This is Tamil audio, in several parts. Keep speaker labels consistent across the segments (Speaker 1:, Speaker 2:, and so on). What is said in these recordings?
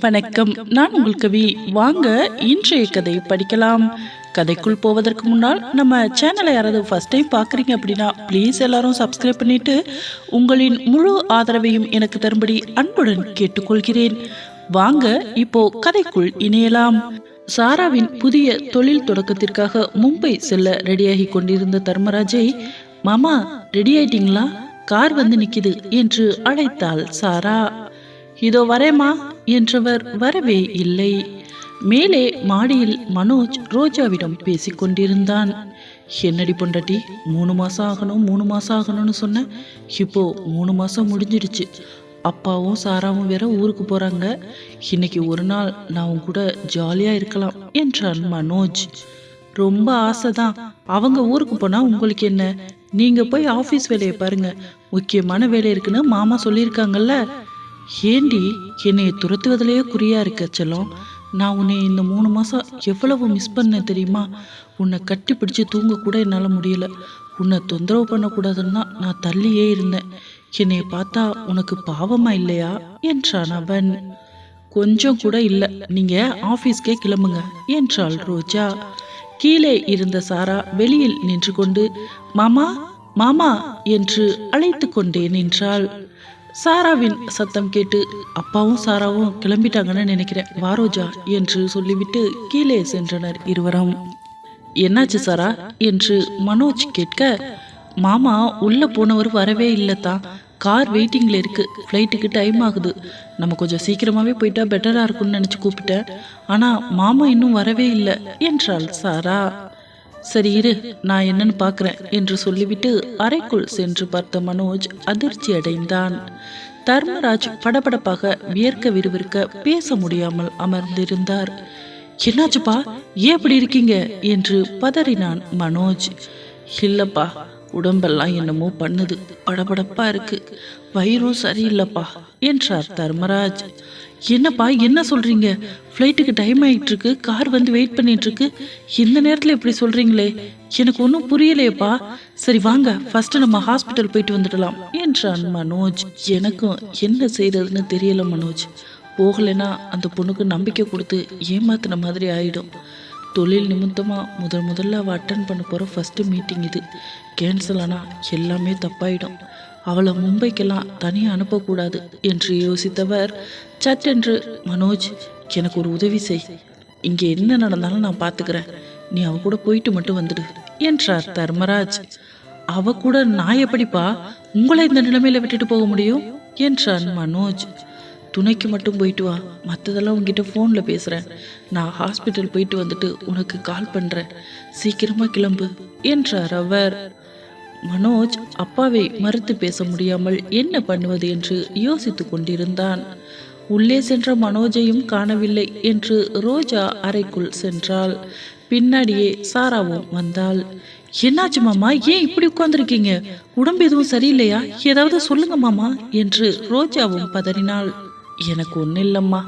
Speaker 1: வணக்கம். நான் உங்கள் கவி. வாங்க இன்றைய கதை படிக்கலாம். கதைக்குள் போவதற்கு முன்னால் நம்ம சேனலை யாராவது ஃபர்ஸ்ட் டைம் பார்க்குறீங்க அப்படின்னா ப்ளீஸ் எல்லாரும் சப்ஸ்கிரைப் பண்ணிட்டு உங்களின் முழு ஆதரவையும் எனக்கு தரும்படி அன்புடன் கேட்டுக்கொள்கிறேன். வாங்க இப்போ கதைக்குள் இணையலாம். சாராவின் புதிய தொழில் தொடக்கத்திற்காக மும்பை செல்ல ரெடியாகி கொண்டிருந்த தர்மராஜை மாமா ரெடி ஆயிட்டீங்களா? கார் வந்து நிக்குது என்று அழைத்தாள் சாரா. இதோ வரேம்மா. என்றவர் வரவே இல்லை. மேலே மாடியில் மனோஜ் ரோஜாவிடம் பேசிக் கொண்டிருந்தான். என்னடி பொண்டாட்டி மூணு மாசம் ஆகணும் மூணு மாசம் ஆகணும்னு சொன்னேன் இப்போ மூணு மாசம் முடிஞ்சிடுச்சு. அப்பாவும் சாராவும் வேற ஊருக்கு போறாங்க. இன்னைக்கு ஒரு நாள் நான் உன் கூட ஜாலியா இருக்கலாம் என்றான் மனோஜ். ரொம்ப ஆசைதான். அவங்க ஊருக்கு போனா உங்களுக்கு என்ன? நீங்க போய் ஆபீஸ் வேலையை பாருங்க. முக்கியமான வேலை இருக்குன்னு மாமா சொல்லியிருக்காங்கல்ல. ஏண்டி என்னை துரத்துவதிலேயே குறியா இருக்க செல்லம். நான் உன்னை இந்த மூணு மாசம் எவ்வளவு மிஸ் பண்ணேன் தெரியுமா? உன்னை கட்டி பிடிச்சு தூங்க கூட என்னால் முடியல. உன்னை தொந்தரவு பண்ணக்கூடாதுன்னா நான் தள்ளியே இருந்தேன். என்னை பார்த்தா உனக்கு பாவமா இல்லையா? என்றான் அவன். கொஞ்சம் கூட இல்லை. நீங்க ஆபீஸ்க்கே கிளம்புங்க என்றாள் ரோஜா. கீழே இருந்த சாரா வெளியில் நின்று கொண்டு மாமா மாமா என்று அழைத்து கொண்டே நின்றாள். சாராவின் சத்தம் கேட்டு அப்பாவும் சாராவும் கிளம்பிட்டாங்கன்னு நினைக்கிறேன். வாரோஜா என்று சொல்லிவிட்டு கீழே சென்றனர் இருவரும். என்னாச்சு சாரா? என்று மனோஜ் கேட்க மாமா உள்ள போனவர் வரவே இல்லைத்தான் கார் வெயிட்டிங்ல இருக்கு. ஃப்ளைட்டுக்கு டைம் ஆகுது. நம்ம கொஞ்சம் சீக்கிரமாவே போயிட்டா பெட்டரா இருக்கும்னு நினைச்சு கூப்பிட்டேன். ஆனா மாமா இன்னும் வரவே இல்லை என்றாள் சாரா. சரி இரு நான் என்னன்னு பார்க்குறேன் என்று சொல்லிவிட்டு அறைக்குள் சென்று பார்த்த மனோஜ் அதிர்ச்சி அடைந்தான். தர்மராஜ் படபடப்பாக வியர்க்க விறுவிற்க பேச முடியாமல் அமர்ந்திருந்தார். என்னாச்சுப்பா? ஏன் இப்படி இருக்கீங்க? என்று பதறினான் மனோஜ். இல்லப்பா உடம்பெல்லாம் என்னமோ பண்ணுது படபடப்பா இருக்கு. வயிறும் சரியில்லைப்பா என்றார் தர்மராஜ். என்னப்பா என்ன சொல்றீங்க? ஃப்ளைட்டுக்கு டைம் ஆயிட்டு இருக்கு கார் வந்து வெயிட் பண்ணிட்டு இருக்கு இந்த நேரத்தில் இப்படி சொல்றீங்களே எனக்கு ஒன்றும் புரியலையேப்பா. சரி வாங்க ஃபர்ஸ்ட் நம்ம ஹாஸ்பிட்டல் போயிட்டு வந்துடலாம். என்றான் மனோஜ். எனக்கும் என்ன செய்யறதுன்னு தெரியல மனோஜ். போகலைன்னா அந்த பொண்ணுக்கு நம்பிக்கை கொடுத்து ஏமாத்தின மாதிரி ஆயிடும். தொழில் நிமித்தமாக முதல் முதல்ல அவள் அட்டன் பண்ண போகிற ஃபஸ்ட்டு மீட்டிங் இது. கேன்சல் ஆனால் எல்லாமே தப்பாயிடும். அவளை மும்பைக்கெல்லாம் தனியாக அனுப்பக்கூடாது என்று யோசித்தவர் சட்டென்று மனோஜ் எனக்கு ஒரு உதவி செய். இங்கே என்ன நடந்தாலும் நான் பார்த்துக்கிறேன் நீ அவ கூட போயிட்டு மட்டும் வந்துடு என்றார் தர்மராஜ். அவ கூட நான் எப்படிப்பா? உங்களை இந்த நிலைமையில விட்டுட்டு போக முடியும்? என்றான் மனோஜ். துணைக்கு மட்டும் போயிட்டு வா. மற்றதெல்லாம் உங்ககிட்ட ஃபோனில் பேசுகிறேன் நான் ஹாஸ்பிட்டல் போயிட்டு வந்துட்டு உனக்கு கால் பண்ணுறேன் சீக்கிரமாக கிளம்பு என்றார் அவர். மனோஜ் அப்பாவை மறுத்து பேச முடியாமல் என்ன பண்ணுவது என்று யோசித்து கொண்டிருந்தான். உள்ளே சென்ற மனோஜையும் காணவில்லை என்று ரோஜா அறைக்குள் சென்றாள். பின்னாடியே சாராவும் வந்தாள். என்னாச்சு மாமா? ஏன் இப்படி உட்கார்ந்துருக்கீங்க? உடம்பு எதுவும் சரியில்லையா? ஏதாவது சொல்லுங்க மாமா என்று ரோஜாவும் பதறினாள். எனக்கு ஒன்றும் இல்லைம்மா.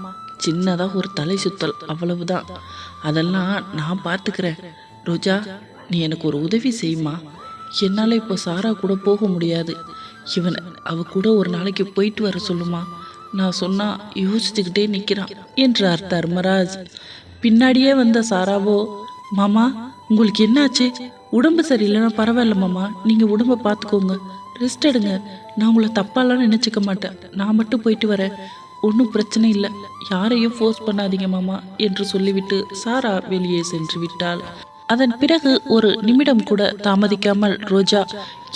Speaker 1: சின்னதாக ஒரு தலை சுத்தல் அவ்வளவுதான். அதெல்லாம் நான் பார்த்துக்கிறேன். ரோஜா நீ எனக்கு ஒரு உதவி செய்யுமா என்னால் இப்போ சாரா கூட போக முடியாது. இவனை அவ கூட ஒரு நாளைக்கு போயிட்டு வர சொல்லுமா? நான் சொன்னால் யோசிச்சுக்கிட்டே நிற்கிறான் என்றார் தர்மராஜ். பின்னாடியே வந்த சாராவோ மாமா உங்களுக்கு என்னாச்சு? உடம்பு சரியில்லைன்னா பரவாயில்ல மாமா நீங்கள் உடம்பை பார்த்துக்கோங்க ரெஸ்ட் எடுங்க. நான் உங்களை தப்பாலாம் நினச்சிக்க மாட்டேன். நான் மட்டும் போயிட்டு வரேன். ஒன்றும் பிரச்சனை இல்லை. யாரையும் ஃபோர்ஸ் பண்ணாதீங்க மாமா என்று சொல்லிவிட்டு சாரா வெளியே சென்று விட்டாள். அதன் பிறகு ஒரு நிமிடம் கூட தாமதிக்காமல் ரோஜா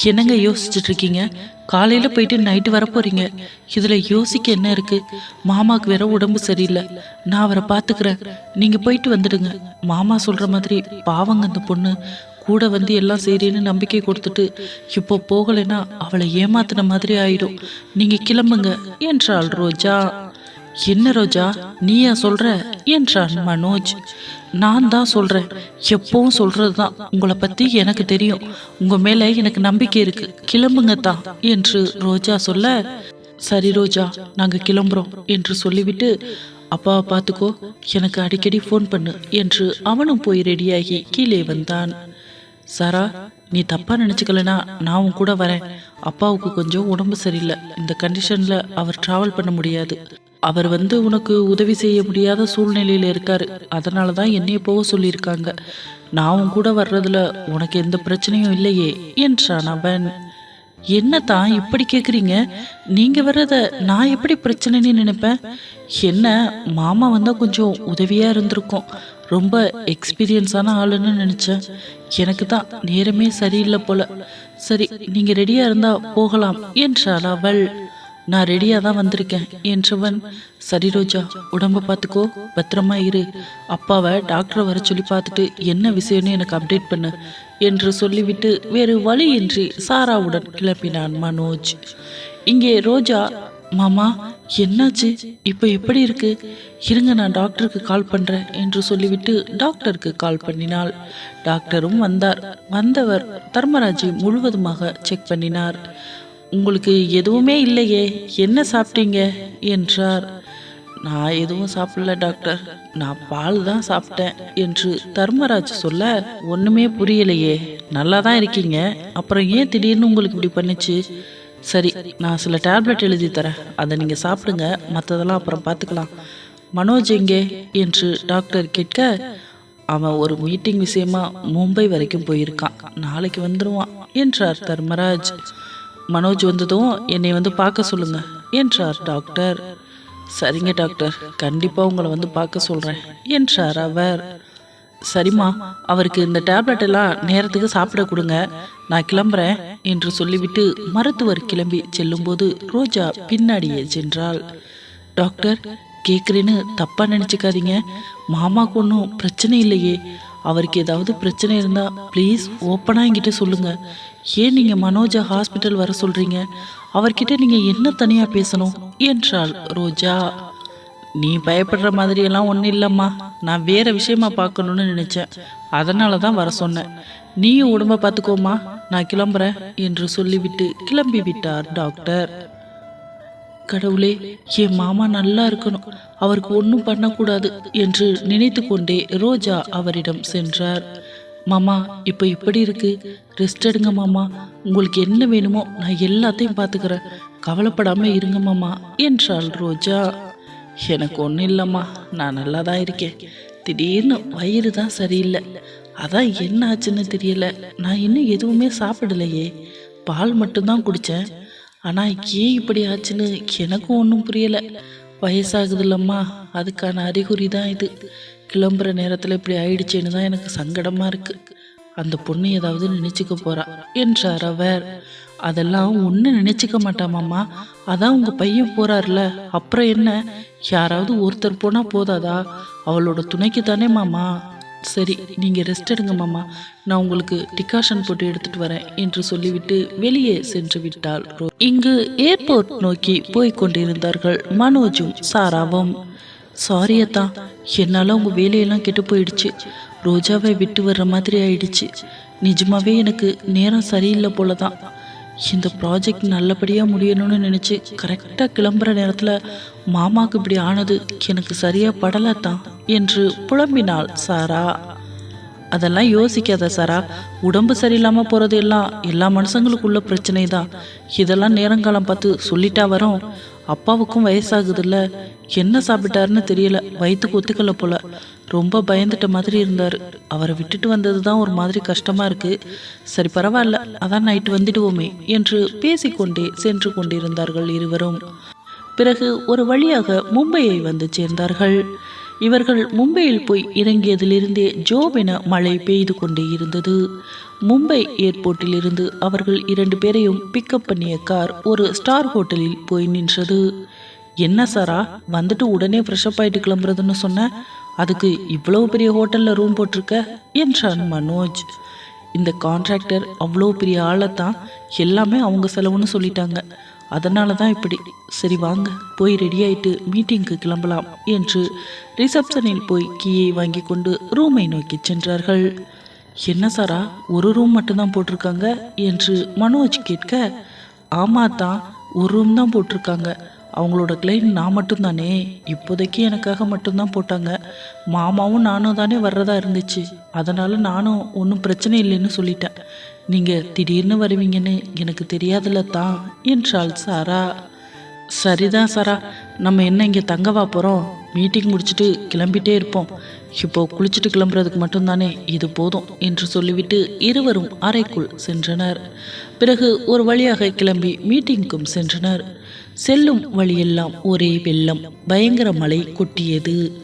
Speaker 1: என்னங்க யோசிச்சுட்டு இருக்கீங்க காலையில போயிட்டு நைட்டு வர போறீங்க இதுல யோசிக்க என்ன இருக்கு? மாமாக்கு வேற உடம்பு சரியில்லை. நான் அவரை பாத்துக்கிறேன். நீங்க போயிட்டு வந்துடுங்க. மாமா சொல்ற மாதிரி பாவங்க அந்த பொண்ணு. கூட வந்து எல்லாம் சரின்னு நம்பிக்கை கொடுத்துட்டு இப்போ போகலைன்னா அவளை ஏமாத்தின மாதிரி ஆயிடும். நீங்க கிளம்புங்க என்றாள் ரோஜா. என்ன ரோஜா? நீயா சொல்ற? என்றான் மனோஜ். நான் தான் சொல்றேன். எப்பவும் சொல்றது தான் உங்களை பத்தி எனக்கு தெரியும். உங்க மேல எனக்கு நம்பிக்கை இருக்கு. கிளம்புங்க தான் என்று ரோஜா சொல்ல சரி ரோஜா நாங்க கிளம்புறோம் என்று சொல்லிவிட்டு அப்பாவை பார்த்துக்கோ. எனக்கு அடிக்கடி ஃபோன் பண்ணு என்று அவனும் போய் ரெடியாகி கீழே வந்தான். சாரா நீ தப்பா நினைச்சுக்கலனா நான் உன் கூட வரேன். அப்பாவுக்கு கொஞ்சம் உடம்பு சரியில்லை. இந்த கண்டிஷன்ல அவர் டிராவல் பண்ண முடியாது. அவர் வந்து உனக்கு உதவி செய்ய முடியாத சூழ்நிலையில் இருக்காரு. அதனால தான் என்னைய போக சொல்லியிருக்காங்க. நான் உன் கூட வர்றதுல உனக்கு எந்த பிரச்சனையும் இல்லையே என்றான் அவன். என்ன தான் இப்படி கேட்குறீங்க நீங்கள் வர்றத நான் எப்படி பிரச்சனைன்னு நினைப்பேன்? என்ன மாமா வந்தால் கொஞ்சம் உதவியாக இருந்திருக்கும். ரொம்ப எக்ஸ்பீரியன்ஸான ஆளுன்னு நினச்சேன். எனக்கு தான் நேரமே சரியில்லை போல. சரி நீங்கள் ரெடியாக இருந்தால் போகலாம் என்றாள் அவள். நான் ரெடியாக தான் வந்திருக்கேன் என்றவன் சரி ரோஜா உடம்ப பார்த்துக்கோ பத்திரமா இரு. அப்பாவை டாக்டரை வர சொல்லி பார்த்துட்டு என்ன விஷயம்னு எனக்கு அப்டேட் பண்ணு என்று சொல்லிவிட்டு வேறு வழியின்றி சாராவுடன் கிளப்பினான் மனோஜ். இங்கே ரோஜா மாமா என்னாச்சு? இப்போ எப்படி இருக்கு? இருங்க நான் டாக்டருக்கு கால் பண்ணுறேன் என்று சொல்லிவிட்டு டாக்டருக்கு கால் பண்ணினாள். டாக்டரும் வந்தார். வந்தவர் தர்மராஜை முழுவதுமாக செக் பண்ணினார். உங்களுக்கு எதுவுமே இல்லையே என்ன சாப்பிட்டீங்க? என்றார். நான் எதுவும் சாப்பிடல டாக்டர். நான் பால் தான் சாப்பிட்டேன் என்று தர்மராஜ் சொல்ல ஒன்றுமே புரியலையே நல்லா தான் இருக்கீங்க. அப்புறம் ஏன் திடீர்னு உங்களுக்கு இப்படி பண்ணுச்சு? சரி நான் சில டேப்லெட் எழுதி தரேன். அதை நீங்கள் சாப்பிடுங்க மற்றதெல்லாம் அப்புறம் பார்த்துக்கலாம். மனோஜ் எங்கே? என்று டாக்டர் கேட்க அவன் ஒரு மீட்டிங் விஷயமா மும்பை வரைக்கும் போயிருக்கான். நாளைக்கு வந்துடுவான் என்றார் தர்மராஜ். மனோஜ் வந்ததும் என்னை வந்து பார்க்க சொல்லுங்க என்றார் டாக்டர். சரிங்க டாக்டர் கண்டிப்பாக உங்களை வந்து பார்க்க சொல்கிறேன் என்றார் அவர். சரிம்மா அவருக்கு இந்த டேப்லெட் எல்லாம் நேரத்துக்கு சாப்பிட கொடுங்க நான் கிளம்புறேன் என்று சொல்லிவிட்டு மருத்துவர் கிளம்பி செல்லும்போது ரோஜா பின்னாடியே சென்றாள். டாக்டர் கேட்குறேன்னு தப்பாக நினச்சிக்காதீங்க மாமாவுக்கு ஒன்றும் பிரச்சனை இல்லையே அவருக்கு ஏதாவது பிரச்சனை இருந்தால் ப்ளீஸ் ஓப்பனாக என்கிட்ட சொல்லுங்கள் ஏன் நீங்கள் மனோஜா ஹாஸ்பிட்டல் வர சொல்கிறீங்க அவர்கிட்ட நீங்கள் என்ன தனியாக பேசணும்? என்றாள் ரோஜா. நீ பயப்படுற மாதிரியெல்லாம் ஒன்றும் இல்லைம்மா. நான் வேற விஷயமா பார்க்கணுன்னு நினச்சேன். அதனால தான் வர சொன்னேன். நீயும் உடம்ப பார்த்துக்கோமா நான் கிளம்புறேன் என்று சொல்லிவிட்டு கிளம்பி விட்டார் டாக்டர். கடவுளே என் மாமா நல்லா இருக்கணும். அவருக்கு ஒன்றும் பண்ணக்கூடாது என்று நினைத்து கொண்டே ரோஜா அவரிடம் சென்றார். மாமா இப்போ இப்படி இருக்கு. ரெஸ்ட் எடுங்க மாமா. உங்களுக்கு என்ன வேணுமோ நான் எல்லாத்தையும் பார்த்துக்கிறேன். கவலைப்படாமல் இருங்க மாமா என்றாள் ரோஜா. எனக்கு ஒன்றும் இல்லைம்மா நான் நல்லா தான் இருக்கேன். திடீர்னு வயிறு தான் சரியில்லை. அதான் என்ன ஆச்சுன்னு தெரியல. நான் இன்னும் எதுவுமே சாப்பிடலையே. பால் மட்டும்தான் குடித்தேன் ஆனால் ஏன் இப்படி ஆச்சுன்னு எனக்கும் ஒன்றும் புரியலை. வயசாகுதுல்லம்மா அதுக்கான அறிகுறி தான் இது. கிளம்புற நேரத்தில் இப்படி ஆயிடுச்சேன்னு தான் எனக்கு சங்கடமாக இருக்குது அந்த பொண்ணு ஏதாவது நினச்சிக்க போகிறா என்றார் அவர். அதெல்லாம் ஒன்றும் நினச்சிக்க மாட்டாமாம்மா அதான் உங்கள் பையன் போகிறார்ல அப்புறம் என்ன? யாராவது ஒருத்தர் போனால் போதாதா? அவளோட துணைக்கு தானே மாமா. சரி நீங்கள் ரெஸ்ட் எடுங்க மாமா. நான் உங்களுக்கு டிகாஷன் போட்டு எடுத்துட்டு வரேன் என்று சொல்லிவிட்டு வெளியே சென்று விட்டாள். ரோ- இங்கு ஏர்போர்ட் நோக்கி போய்க் கொண்டிருந்தார்கள் மனோஜும் சாராவும். சாரி அத்தா என்னால் உங்கள் வேலையெல்லாம் கெட்டு போயிடுச்சு. ரோஜாவை விட்டு வர்ற மாதிரி ஆயிடுச்சு. நிஜமாவே எனக்கு நேரம் சரியில்லை போல தான் இந்த ப்ராஜெக்ட் நல்லபடியாக முடியணும்னு நினச்சி கரெக்டாக கிளம்புற நேரத்தில் மாமாவுக்கு இப்படி ஆனது எனக்கு சரியாக படலத்தான் என்று புலம்பினாள் சாரா. அதெல்லாம் யோசிக்காத சாரா. உடம்பு சரியில்லாமல் போகிறது எல்லாம் எல்லா மனுஷங்களுக்குள்ள பிரச்சனை தான் இதெல்லாம் நேரங்காலம் பார்த்து சொல்லிட்டா வரோம். அப்பாவுக்கும் வயசாகுதுல்ல. என்ன சாப்பிட்டாருன்னு தெரியல. வயிற்றுக்கு ஒத்துக்கல போல. ரொம்ப பயந்துட்ட மாதிரி இருந்தார். அவரை விட்டுட்டு வந்தது தான் ஒரு மாதிரி கஷ்டமாக இருக்கு. சரி பரவாயில்ல. அதான் நைட்டு வந்துடுவோமே என்று பேசிக்கொண்டே சென்று கொண்டிருந்தார்கள் இருவரும். பிறகு ஒரு வழியாக மும்பையை வந்து சேர்ந்தார்கள். இவர்கள் மும்பையில் போய் இறங்கியதிலிருந்தே ஜோவென மழை பெய்து கொண்டே இருந்தது. மும்பை ஏர்போர்ட்டில் இருந்து அவர்கள் இரண்டு பேரையும் பிக்கப் பண்ணிய கார் ஒரு ஸ்டார் ஹோட்டலில் போய் நின்றது. என்ன சாரா வந்துட்டு உடனே ஃப்ரெஷ்அப் ஆயிட்டு கிளம்புறதுன்னு சொன்ன? அதுக்கு இவ்வளவு பெரிய ஹோட்டலில் ரூம் போட்டிருக்க? என்றான் மனோஜ். இந்த கான்ட்ராக்டர் அவ்வளோ பெரிய ஆளை தான் எல்லாமே அவங்க செலவுன்னு சொல்லிட்டாங்க. அதனால தான் இப்படி சரி வாங்க போய் ரெடி ஆயிட்டு மீட்டிங்க்கு கிளம்பலாம் என்று ரிசப்ஷனில் போய் கீயை வாங்கி கொண்டு ரூமை நோக்கி சென்றார்கள். என்ன சாரா ஒரு ரூம் மட்டும்தான் போட்டிருக்காங்க? என்று மனோஜ் கேட்க ஆமா தான் ஒரு ரூம் தான் போட்டிருக்காங்க. அவங்களோட கிளைன் நான் மட்டும்தானே? இப்போதைக்கு எனக்காக மட்டும்தான் போட்டாங்க. மாமாவும் நானும் தானே வர்றதா இருந்துச்சு. அதனால் நானும் ஒன்றும் பிரச்சனை இல்லைன்னு சொல்லிட்டேன். நீங்கள் திடீர்னு வருவீங்கன்னு எனக்கு தெரியாதுல்ல தான் என்றாள் சாரா. சரிதான் சாரா. நம்ம என்ன இங்கே தங்கவா போகிறோம் மீட்டிங் முடிச்சுட்டு கிளம்பிட்டே இருப்போம். இப்போ குளிச்சுட்டு கிளம்புறதுக்கு மட்டும்தானே? இது போதும் என்று சொல்லிவிட்டு இருவரும் அறைக்குள் சென்றனர். பிறகு ஒரு வழியாக கிளம்பி மீட்டிங்க்கும் சென்றனர். செல்லும் வழியெல்லாம் ஒரே வெள்ளம். பயங்கர மழை கொட்டியது.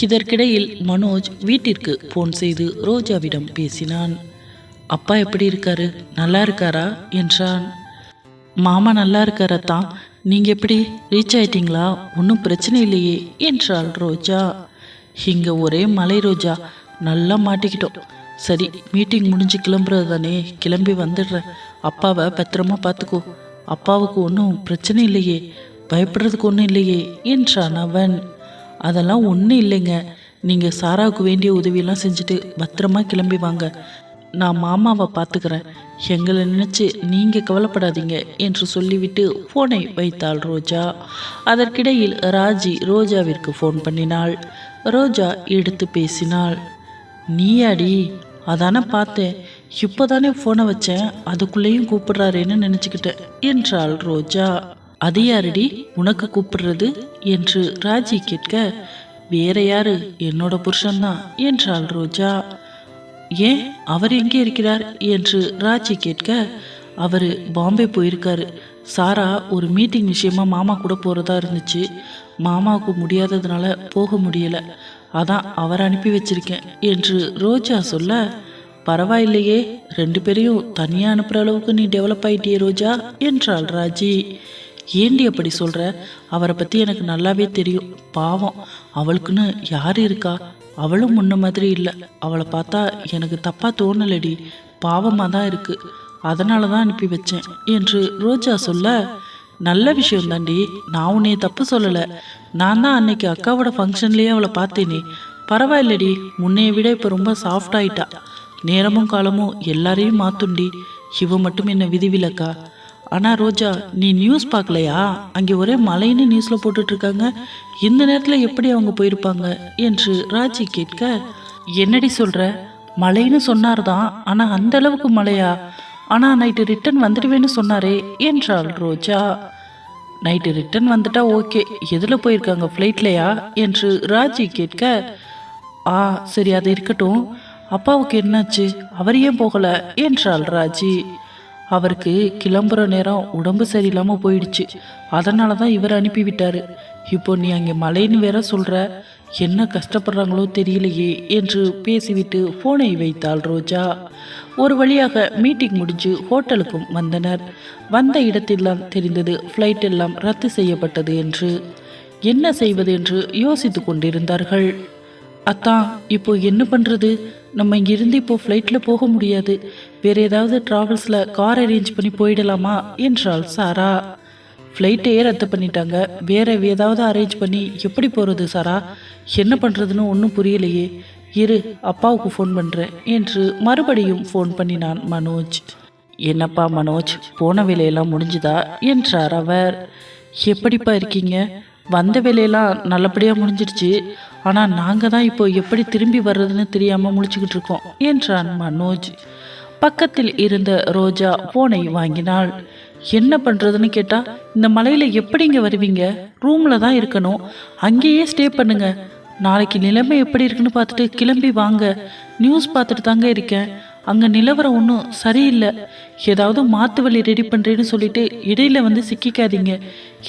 Speaker 1: இதற்கிடையில் மனோஜ் வீட்டிற்கு ஃபோன் செய்து ரோஜாவிடம் பேசினான். அப்பா எப்படி இருக்காரு? நல்லா இருக்காரா? என்றான். மாமா நல்லா இருக்காரத்தான் நீங்கள் எப்படி? ரீச் ஆயிட்டீங்களா? ஒன்றும் பிரச்சனை இல்லையே என்றாள் ரோஜா. இங்கே ஒரே மலை ரோஜா. நல்லா மாட்டிக்கிட்டோம். சரி மீட்டிங் முடிஞ்சு கிளம்புறது தானே கிளம்பி வந்துடுறேன். அப்பாவை பத்திரமா பார்த்துக்கோ அப்பாவுக்கு ஒன்றும் பிரச்சனை இல்லையே பயப்படுறதுக்கு ஒன்றும் இல்லையே என்றான் அவன். அதெல்லாம் ஒன்றும் இல்லைங்க. நீங்கள் சாராவுக்கு வேண்டிய உதவியெல்லாம் செஞ்சுட்டு பத்திரமா கிளம்பி வாங்க. நான் மாமாவை பார்த்துக்கிறேன். எங்களை நினச்சி நீங்கள் கவலைப்படாதீங்க என்று சொல்லிவிட்டு ஃபோனை வைத்தாள் ரோஜா. அதற்கிடையில் ராஜி ரோஜாவிற்கு ஃபோன் பண்ணினாள். ரோஜா எடுத்து பேசினாள். நீயாடி? அதான பார்த்தேன். இப்போதானே ஃபோனை வச்சேன். அதுக்குள்ளேயும் கூப்பிடுறாரேன்னு நினச்சிக்கிட்டேன். என்றாள் ரோஜா. அது உனக்கு கூப்பிடுறது? என்று ராஜி கேட்க வேற யாரு? என்னோட புருஷன்தான். என்றாள் ரோஜா. ஏன்? அவர் எங்கே இருக்கிறார்? என்று ராஜி கேட்க அவர் பாம்பே போயிருக்காரு. சாரா ஒரு மீட்டிங் விஷயமா மாமா கூட போகிறதா இருந்துச்சு. மாமாவுக்கு முடியாததுனால போக முடியல. அதான் அவர் அனுப்பி வச்சிருக்கேன். என்று ரோஜா சொல்ல பரவாயில்லையே ரெண்டு பேரையும் தனியாக அனுப்புகிற அளவுக்கு நீ டெவலப் ஆயிட்டியே ரோஜா என்றாள் ராஜி. ஏண்டி அப்படி சொல்கிற அவரை பற்றி எனக்கு நல்லாவே தெரியும். பாவம் அவளுக்குன்னு யார் இருக்கா? அவளும் முன்ன மாதிரி இல்லை. அவளை பார்த்தா எனக்கு தப்பாக தோணலடி. பாவமாக தான் இருக்குது அதனால தான் அனுப்பி வச்சேன் என்று ரோஜா சொல்ல நல்ல விஷயம் தாண்டி நான் உன்னைய தப்பு சொல்லலை. நான் தான் அன்னைக்கு அக்காவோட ஃபங்க்ஷன்லேயே அவளை பார்த்தேனே. பரவாயில்லடி முன்னைய விட இப்போ ரொம்ப சாஃப்ட் ஆயிட்டா. நேரமும் காலமும் எல்லாரையும் மாத்துண்டி. இவ மட்டும் என்ன விதிவிலக்கா? ஆனால் ரோஜா நீ நியூஸ் பார்க்கலையா? அங்கே ஒரே மழைன்னு நியூஸில் போட்டுட்ருக்காங்க. இந்த நேரத்தில் எப்படி அவங்க போயிருப்பாங்க? என்று ராஜி கேட்க என்னடி சொல்கிற மழைன்னு சொன்னார் தான் ஆனால் அந்த அளவுக்கு மழையா ஆனால் நைட்டு ரிட்டன் வந்துடுவேன்னு சொன்னாரே என்றாள் ரோஜா. நைட்டு ரிட்டன் வந்துட்டா ஓகே. எதில் போயிருக்காங்க? ஃப்ளைட்லையா என்று ராஜி கேட்க ஆ சரி அது இருக்கட்டும். அப்பாவுக்கு என்னாச்சு? அவர் ஏன் போகல? என்றாள் ராஜி. அவருக்கு கிளம்புற நேரம் உடம்பு சரியில்லாமல் போயிடுச்சு. அதனால தான் இவர் அனுப்பிவிட்டாரு. இப்போ நீ அங்கே மழைன்னு வேற சொல்ற? என்ன கஷ்டப்படுறாங்களோ தெரியலையே என்று பேசிவிட்டு ஃபோனை வைத்தாள் ரோஜா. ஒரு வழியாக மீட்டிங் முடிஞ்சு ஹோட்டலுக்கும் வந்தனர். வந்த இடத்தில்லாம் தெரிந்தது ஃப்ளைட் எல்லாம் ரத்து செய்யப்பட்டது என்று. என்ன செய்வது என்று யோசித்து கொண்டிருந்தார்கள். அத்தான் இப்போ என்ன பண்ணுறது நம்ம இங்கிருந்து இப்போ ஃப்ளைட்டில் போக முடியாது. வேறு ஏதாவது ட்ராவல்ஸில் கார் அரேஞ்ச் பண்ணி போயிடலாமா? என்றாள் சாரா. ஃப்ளைட்டையே ரத்து பண்ணிட்டாங்க? வேற ஏதாவது அரேஞ்ச் பண்ணி எப்படி போகிறது சாரா? என்ன பண்ணுறதுன்னு ஒன்றும் புரியலையே. இரு அப்பாவுக்கு ஃபோன் பண்ணுறேன் என்று மறுபடியும் ஃபோன் பண்ணினான் மனோஜ். என்னப்பா மனோஜ் போன வேலையெல்லாம் முடிஞ்சுதா? என்றார் அவர். எப்படிப்பா இருக்கீங்க? வந்த வேலையெல்லாம் நல்லபடியாக முடிஞ்சிடுச்சு. ஆனால் நாங்கள் தான் இப்போ எப்படி திரும்பி வர்றதுன்னு தெரியாமல் முழிச்சுக்கிட்டு இருக்கோம் என்றான் மனோஜ். பக்கத்தில் இருந்த ரோஜா போனை வாங்கினாள். என்ன பண்ணுறதுன்னு கேட்டால் இந்த மலையில் எப்படிங்க வருவீங்க? ரூமில் தான் இருக்கணும். அங்கேயே ஸ்டே பண்ணுங்க. நாளைக்கு நிலைமை எப்படி இருக்குன்னு பார்த்துட்டு கிளம்பி வாங்க. நியூஸ் பார்த்துட்டு தாங்க இருக்கேன். அங்கே நிலவரம் ஒன்றும் சரியில்லை. ஏதாவது மாற்று வழி ரெடி பண்ணுறேன்னு சொல்லிட்டு இடையில வந்து சிக்கிக்காதீங்க.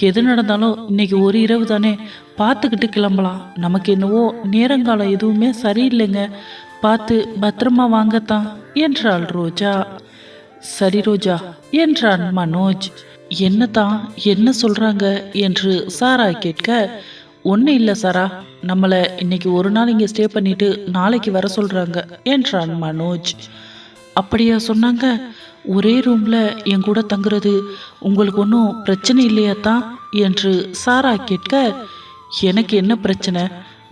Speaker 1: எது நடந்தாலும் இன்னைக்கு ஒரு இரவு தானே. பார்த்துக்கிட்டு கிளம்பலாம். நமக்கு என்னவோ நேரங்காலம் எதுவுமே சரியில்லைங்க. பார்த்து பத்திரமா வாங்கத்தான் என்றாள் ரோஜா. சரி ரோஜா என்றான் மனோஜ். என்னதான் என்ன சொல்றாங்க என்று சாரா கேட்க ஒன்றும் இல்லை சாரா. நம்மளை இன்னைக்கு ஒரு நாள் இங்கே ஸ்டே பண்ணிட்டு நாளைக்கு வர சொல்றாங்க என்றான் மனோஜ். அப்படியா சொன்னாங்க. ஒரே ரூம்ல என் கூட தங்குறது உங்களுக்கு ஒன்றும் பிரச்சனை இல்லையா தான் என்று சாரா கேட்க எனக்கு என்ன பிரச்சனை?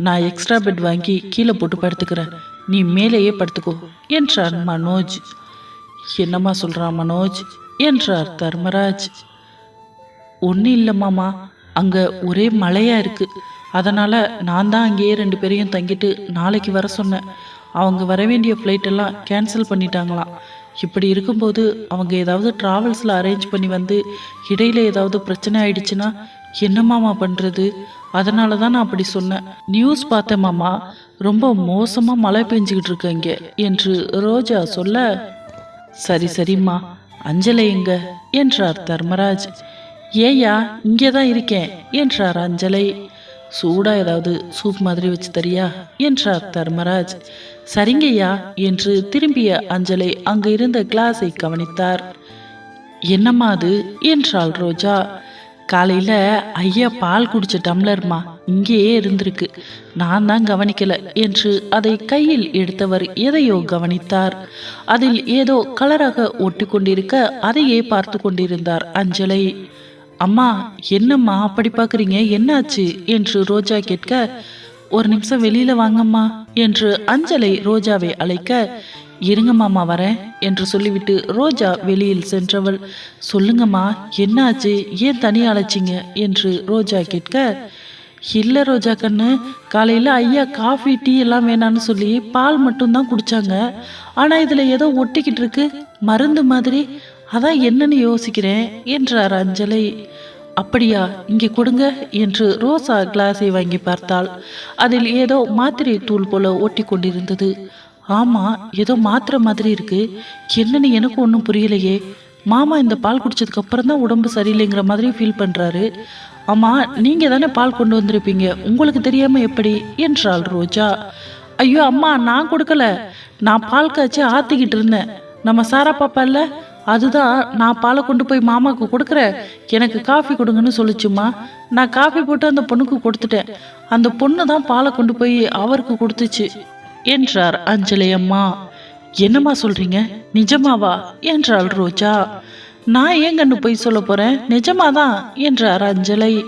Speaker 1: நான் எக்ஸ்ட்ரா பெட் வாங்கி கீழே போட்டு படுத்துக்கிறேன். நீ மேலேயே படுத்துக்கோ என்றான் மனோஜ். என்னம்மா சொல்கிறான் மனோஜ்? என்றார் தர்மராஜ். ஒன்றும் இல்லை மாமா அங்கே ஒரே மழையாக இருக்குது அதனால் நான் தான் அங்கேயே ரெண்டு பேரையும் தங்கிட்டு நாளைக்கு வர சொன்னேன். அவங்க வர வேண்டிய ஃப்ளைட் எல்லாம் கேன்சல் பண்ணிட்டாங்களாம் இப்படி இருக்கும்போது அவங்க ஏதாவது ட்ராவல்ஸில் அரேஞ்ச் பண்ணி வந்து இடையில ஏதாவது பிரச்சனை ஆயிடுச்சுன்னா என்னமாமா பண்ணுறது அதனால தான் நான் அப்படி சொன்னேன். நியூஸ் பார்த்தேன் மாமா. ரொம்ப மோசமாக மழை பெஞ்சிக்கிட்டு இருக்கீங்க என்று ரோஜா சொல்ல சரி சரிம்மா. அஞ்சலை எங்க? என்றார் தர்மராஜ். ஏயா இங்கே தான் இருக்கேன் என்றார் அஞ்சலை. சூடா ஏதாவது சூப் மாதிரி வச்சு தரியா? என்றார் தர்மராஜ். சரிங்கய்யா என்று திரும்பிய அஞ்சலை அங்கு இருந்த கிளாஸை கவனித்தார். என்னம்மா அது? என்றாள் ரோஜா. காலையில ஐயா பால் குடிச்ச டம்ளர்மா இங்கேயே இருந்திருக்கு. நான் தான் கவனிக்கல என்று அதை கையில் எடுத்தவர் எதையோ கவனித்தார். அதில் ஏதோ கலராக ஒட்டி கொண்டிருக்க அதையே பார்த்து கொண்டிருந்தார் அஞ்சலை. அம்மா என்னம்மா அப்படி பார்க்குறீங்க? என்னாச்சு? என்று ரோஜா கேட்க ஒரு நிமிஷம் வெளியில வாங்கம்மா என்று அஞ்சலை ரோஜாவை அழைக்க இருங்க மாமா வரேன் என்று சொல்லிவிட்டு ரோஜா வெளியில் சென்றவள். சொல்லுங்கம்மா என்னாச்சு? ஏன் தனியாக அழைச்சிங்க? என்று ரோஜா கேட்க இல்லை ரோஜா கண்ணு காலையில் ஐயா காஃபி டீ எல்லாம் வேணான்னு சொல்லி பால் மட்டும்தான் குடிச்சாங்க. ஆனால் இதில் ஏதோ ஒட்டிக்கிட்டு இருக்கு. மருந்து மாதிரி அதான் என்னன்னு யோசிக்கிறேன் என்றார் அஞ்சலை. அப்படியா இங்கே கொடுங்க என்று ரோசா கிளாஸை வாங்கி பார்த்தாள். அதில் ஏதோ மாத்திரை தூள் போல ஒட்டி கொண்டிருந்தது. ஆமா ஏதோ மாத்திரை மாதிரி இருக்கு. என்னன்னு எனக்கு ஒன்றும் புரியலையே. மாமா இந்த பால் குடிச்சதுக்கு அப்புறம் தான் உடம்பு சரியில்லைங்கிற மாதிரி ஃபீல் பண்றாரு. ஆமா நீங்க தானே பால் கொண்டு வந்திருப்பீங்க. உங்களுக்கு தெரியாம எப்படி? என்றாள் ரோஜா. ஐயோ அம்மா நான் கொடுக்கல. நான் பால் காய்ச்சி ஆத்திக்கிட்டு இருந்தேன். நம்ம சாரா பாப்பா இல்லை? அதுதான் நான் பாலை கொண்டு போய் மாமாவுக்கு கொடுக்குறேன். எனக்கு காஃபி கொடுங்கன்னு சொல்லிச்சுமா நான் காஃபி போட்டு அந்த பொண்ணுக்கு கொடுத்துட்டேன். அந்த பொண்ணு தான் பாலை கொண்டு போய் அவருக்கு கொடுத்துச்சு என்றார் அஞ்சலி அம்மா. என்னம்மா சொல்றீங்க? நிஜமாவா? என்றாள் ரோஜா. நான் ஏன் கண்ணு போய் சொல்ல போறேன்? நிஜமாதான் என்றார் அஞ்சலை.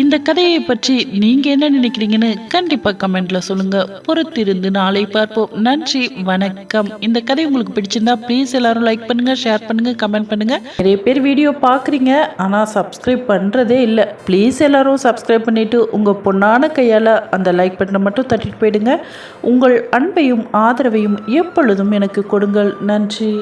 Speaker 1: இந்த கதையை பற்றி நீங்க என்ன நினைக்கிறீங்கன்னு கண்டிப்பா கமெண்ட்ல சொல்லுங்க. பொறுத்திருந்து நாளை பார்ப்போம். நன்றி வணக்கம். இந்த கதை உங்களுக்கு பிடிச்சிருந்தா ப்ளீஸ் எல்லாரும் லைக் பண்ணுங்க ஷேர் பண்ணுங்க கமெண்ட் பண்ணுங்க. நிறைய பேர் வீடியோ பார்க்குறீங்க ஆனால் சப்ஸ்கிரைப் பண்ணுறதே இல்லை. ப்ளீஸ் எல்லாரும் சப்ஸ்கிரைப் பண்ணிட்டு உங்க பொண்ணான கையால் அந்த லைக் பட்டனை மட்டும் தட்டிட்டு போயிடுங்க. உங்கள் அன்பையும் ஆதரவையும் எப்பொழுதும் எனக்கு கொடுங்கள். நன்றி.